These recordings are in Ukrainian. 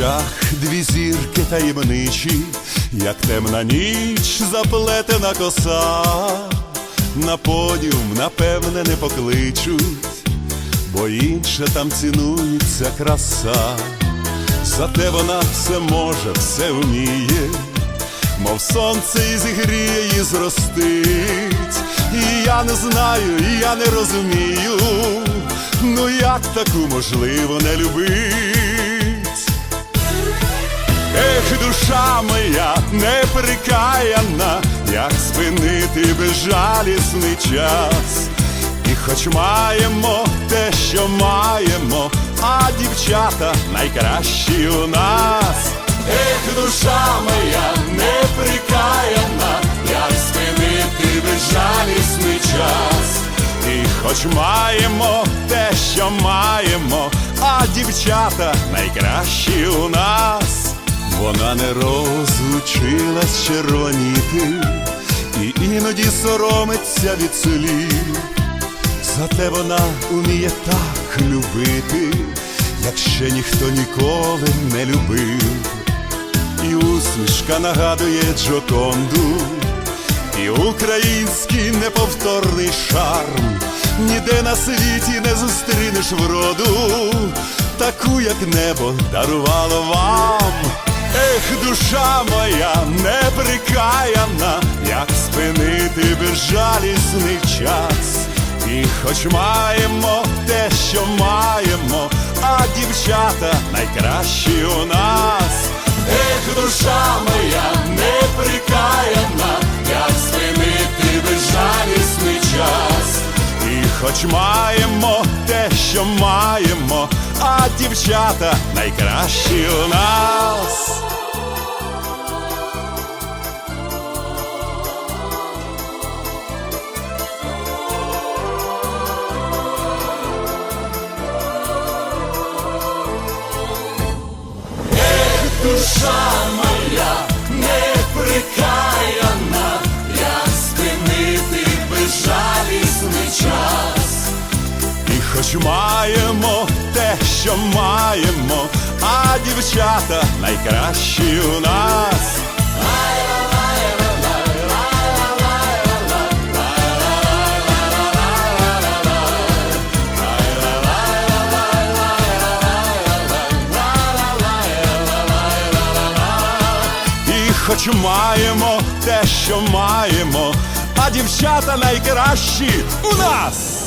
очах дві зірки таємничі, як темна ніч заплетена коса, на подіум, напевне, не покличуть, бо інше там цінується краса, зате вона все може, все вміє, мов сонце і зігріє і зростить. І я не знаю, і я не розумію, ну як таку можливо не любить. Ех, душа моя неприкаяна, як спинити безжалісний час. І хоч маємо те, що маємо, а дівчата найкращі у нас. Ех, душа моя неприкаяна, як спинити безжалісний час. І хоч маємо те, що маємо, а дівчата найкращі у нас. Вона не розучилась червоніти, і іноді соромиться від слів. Зате вона уміє так любити, як ще ніхто ніколи не любив. І усмішка нагадує Джоконду, і український неповторний шарм. Ніде на світі не зустрінеш вроду, таку, як небо дарувало вам. Ех, душа моя неприкаяна, як спинити безжалісний час. І хоч маємо те, що маємо, а дівчата найкращі у нас. Ех, душа моя неприкаяна, як спинити безжалісний час. І хоч маємо те, що маємо, а дівчата найкращі у нас. Душа моя неприкаяна, як спинити безжалісний час. І хоч маємо те, що маємо, а дівчата найкращі у нас. І хоч маємо те, що маємо, а дівчата найкращі у нас.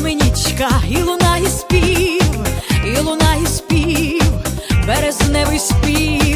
каменічка, і луна, і спів, і луна, і спів, березневий спів.